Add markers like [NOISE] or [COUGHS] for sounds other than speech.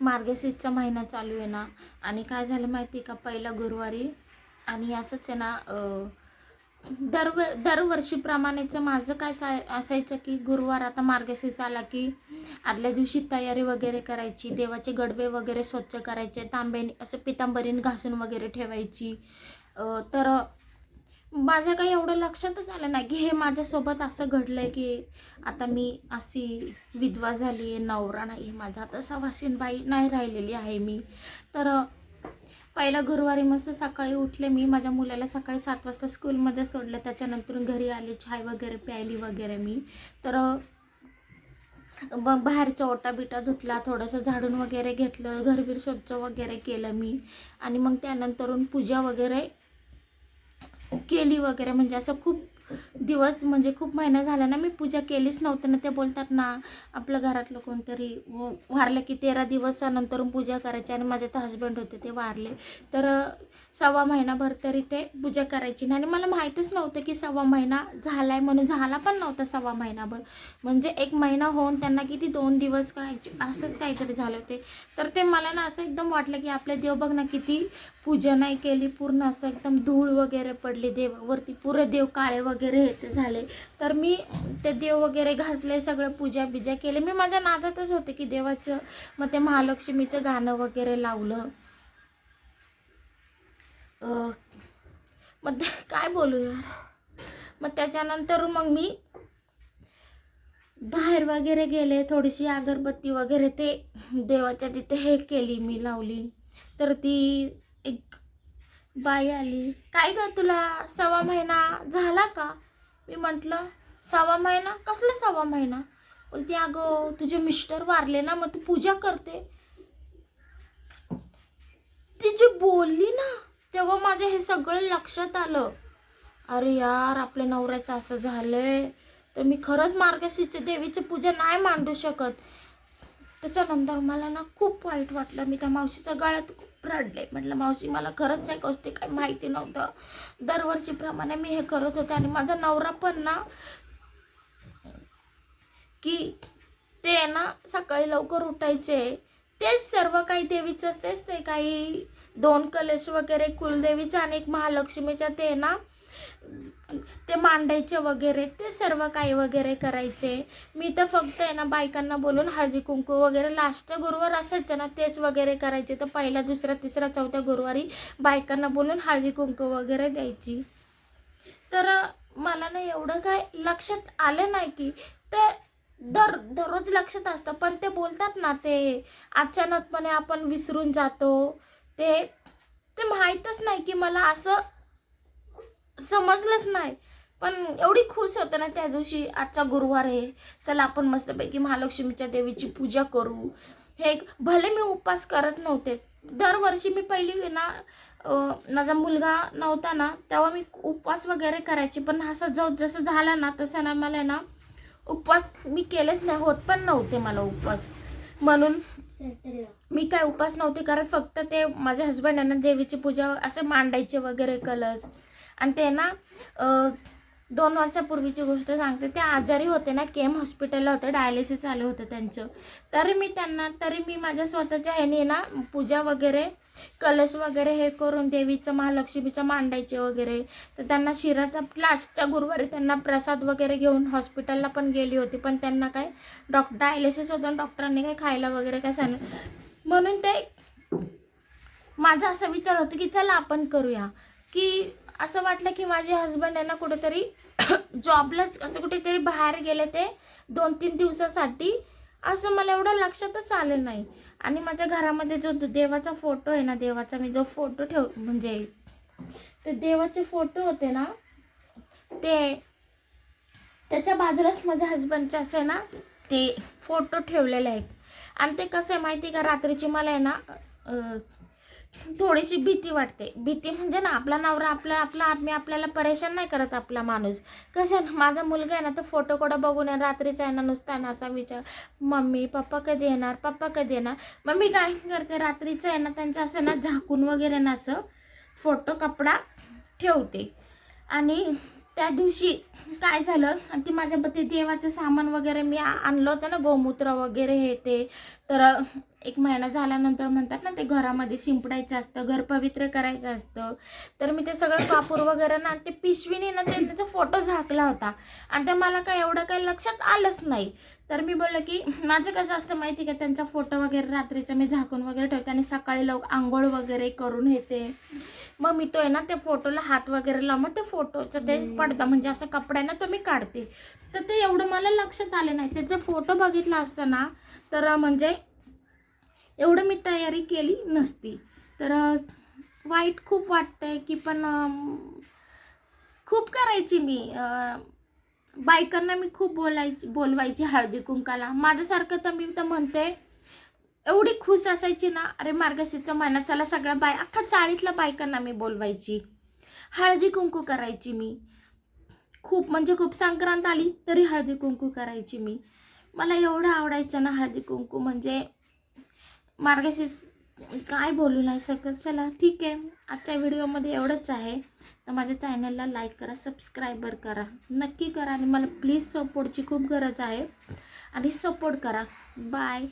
मार्गशीर्षचा महिना चालू आहे ना. आणि काय झालं माहिती आहे का? पहिला गुरुवारी आणि असंच आहे ना दरव दरवर्षीप्रमाणेचं दरवर्षीप्रमाणेच माझं काय चा असायचं की गुरुवार आता मार्गशीर्ष आला की आदल्या दिवशी तयारी वगैरे करायची देवाचे गडबे वगैरे स्वच्छ करायचे तांब्याने असं पितांबरीन घासून वगैरे ठेवायची. तर माझ्या काही एवढं लक्षातच आलं नाही की हे माझ्यासोबत असं घडलं आहे की आता मी अशी विधवा झाली आहे नवरा नाही माझा. आता सवासीन बाई नाही राहिलेली आहे मी. तर पहिला गुरुवारी मस्त सकाळी उठले मी. माझ्या मुलाला सकाळी सात वाजता स्कूलमध्ये सोडलं. त्याच्यानंतर घरी आले चाय वगैरे प्यायली वगैरे मी. तर ब बाहेरचा ओटा बिटा धुतला थोडंसं झाडून वगैरे घेतलं घरबीर स्वच्छ वगैरे केलं मी. आणि मग त्यानंतरून पूजा वगैरे केली वगैरे म्हणजे असं खूप दिवस म्हणजे खूप महिना झाला ना मी पूजा केलीच नव्हती ना ते बोलतात ना आपलं घरातलं कोणतरी वारलं की तेरा दिवसानंतर पूजा करायची आणि माझे तर हस्बंड होते ते वारले. तर सव्वा महिनाभर तरी ते पूजा करायची नाही आणि मला माहीतच नव्हतं की सव्वा महिना झाला आहे म्हणून झाला पण नव्हता सव्वा महिनाभर. म्हणजे एक महिना होऊन त्यांना किती दोन दिवस काय असंच काहीतरी झालं होते तर ते मला ना असं एकदम वाटलं की आपले देव बघ ना किती पूजा नाही केली पूर्ण असं एकदम धूळ वगैरे पडली देवावरती पुरं देव काळे वगैरे हे ते झाले. तर मी ते देव वगैरे घासले सगळं पूजा बिजा केले. मी माझ्या नादातच होते की देवाचं मग ते महालक्ष्मीचं गाणं वगैरे लावलं. मग ते काय बोलू यार? मग त्याच्यानंतर मग मी बाहेर वगैरे गेले थोडीशी अगरबत्ती वगैरे ते देवाच्या तिथे हे केली मी लावली. तर ती एक बाई आली. काय ग तुला? सवा महिना झाला का? मी म्हटलं सवा महिना? कसला सवा महिना? बोलते अगं तुझे मिस्टर वारले ना मग तू पूजा करते. ती जी बोलली ना तेव्हा माझ्या हे सगळं लक्षात आलं. अरे यार आपल्या नवऱ्याचं असं झालंय. तर मी खरंच मार्गशीर्ष देवीची पूजा नाही मांडू शकत. त्याच्यानंतर मला ना खूप वाईट वाटलं. मी त्या मावशीच्या गळ्यात खूप रडले. म्हटलं मावशी मला खरंच या गोष्टी काही माहिती नव्हतं. दरवर्षीप्रमाणे मी हे करत होते आणि माझा नवरा पण ना की ते ना सकाळी लवकर उठायचे. तेच सर्व काही देवीचं तेच ते काही दोन कलश वगैरे कुलदेवीचं आणि एक महालक्ष्मीच्या ते ना ते मांडायचे वगैरे ते सर्व काही वगैरे करायचे. मी तर फक्त आहे ना बायकांना बोलून हळदी कुंकू वगैरे लास्ट गुरुवार असायचे ना तेच वगैरे करायचे. तर पहिल्या दुसऱ्या तिसऱ्या चौथ्या गुरुवारी बायकांना बोलून हळदी कुंकू वगैरे द्यायची. तर मला ना एवढं काय लक्षात आलं नाही की ते दर दररोज लक्षात असतं. पण ते बोलतात ना ते अचानकपणे आपण विसरून जातो. ते ते माहीतच नाही की मला असं समजलंच नाही. पण एवढी खुश होतं ना त्या दिवशी. आजचा गुरुवार आहे. चला आपण मस्तपैकी महालक्ष्मीच्या देवीची पूजा करू. हे एक- भले मी उपवास करत नव्हते. दरवर्षी मी पहिली ना माझा मुलगा नव्हता ना तेव्हा मी उपवास वगैरे करायची. पण असं जाऊ जसं झाला ना तसं ना मला आहे ना उपवास मी केलेच नाही. होत पण नव्हते मला उपवास. म्हणून मी काय उपवास नव्हते करत. फक्त ते माझ्या हस्बंड यांना देवीची पूजा असे मांडायचे वगैरे कलश आणि ते ना दोन वर्षापूर्वीची गोष्ट सांगते. ते आजारी होते ना केम हॉस्पिटलला होते डायलिसिस आलं होतं त्यांचं. तरी मी त्यांना तरी मी माझ्या स्वतःच्या ह्याने ना पूजा वगैरे कलश वगैरे हे करून देवीचं महालक्ष्मीचं मांडायचे वगैरे. तर त्यांना शिराचा लास्टच्या गुरुवारी त्यांना प्रसाद वगैरे घेऊन हॉस्पिटलला पण गेली होती. पण त्यांना काय डॉक् डायलिसिस होतं डॉक्टरांनी काय खायला वगैरे काय सांगितलं. म्हणून ते माझा असा विचार होतो की चला आपण करूया. की असं वाटलं की माझे हस्बंड यांना कुठेतरी [COUGHS] जॉबलाच असं कुठेतरी बाहेर गेले ते दोन तीन दिवसासाठी असं मला एवढं लक्षातच आलं नाही. आणि माझ्या घरामध्ये जो देवाचा फोटो आहे ना देवाचा मी जो फोटो ठेव म्हणजे ते देवाचे फोटो होते ना ते त्याच्या बाजूलाच माझ्या हस्बंडचे असे ना ते फोटो ठेवलेले आहेत. आणि ते कसं आहे माहिती आहे का? रात्रीची मला आहे ना थोडीशी भीती वाटते. भीती म्हणजे ना आपला नवरा आपला आपला आदमी आपल्याला परेशान नाही करत आपला माणूस. कसं आहे ना माझा मुलगा आहे ना तो फोटो कोडा बघून रात्रीचा आहे ना नुसता ना असा विचार. मम्मी पप्पा कधी येणार? पप्पा कधी येणार? मग मी काय करते? रात्रीचं आहे ना त्यांचं असं ना झाकून वगैरे ना असं फोटो कपडा ठेवते. आणि त्या दिवशी काय झालं? आणि ती माझ्या ते देवाचं सामान वगैरे मी आणलं होतं ना गोमूत्र वगैरे हे ते. तर एक महिना झाल्यानंतर म्हणतात ना ते घरामध्ये शिंपडायचं असतं घर पवित्र करायचं असतं. तर मी ते सगळं कापूर वगैरे ना ते पिशवीने ना ते त्याचा फोटो झाकला होता. आणि ते मला काय एवढं काही लक्षात आलंच नाही. तर मी बोललं की माझं कसं असतं माहिती का? त्यांचा फोटो वगैरे रात्रीचा मी झाकून वगैरे ठेवते आणि सकाळी लव आंघोळ वगैरे करून येते. मग मी तो आहे ना त्या फोटोला हात वगैरे लावून ते फोटोचं ते पडदा म्हणजे असं कपड्यानं तो मी काढते. तर ते एवढं मला लक्षात आलं नाही. त्याचा फोटो बघितला असता ना तर म्हणजे एवढं मी तयारी केली नसती. तर वाईट खूप वाटतंय की पण खूप करायची मी. बायकांना मी खूप बोलायची बोलवायची हळदी कुंकाला. माझ्यासारखं तर मी तर म्हणते एवढी खुश असायची ना. अरे मार्गशीरच्या महिन्यात चला सगळ्या बाय अख्खा चाळीतल्या बायकांना मी बोलवायची. हळदी कुंकू करायची मी. खूप म्हणजे खूप संक्रांत आली तरी हळदी कुंकू करायची मी. मला एवढं आवडायचं ना हळदी कुंकू म्हणजे मार्गशीर्ष काय बोलू नाही शकत. चला ठीक आहे. आजच्या व्हिडिओमध्ये एवढंच आहे. तर माझ्या चॅनलला लाईक करा सबस्क्रायबर करा. नक्की करा आणि मला प्लीज सपोर्टची खूप गरज आहे. आणि सपोर्ट करा. बाय.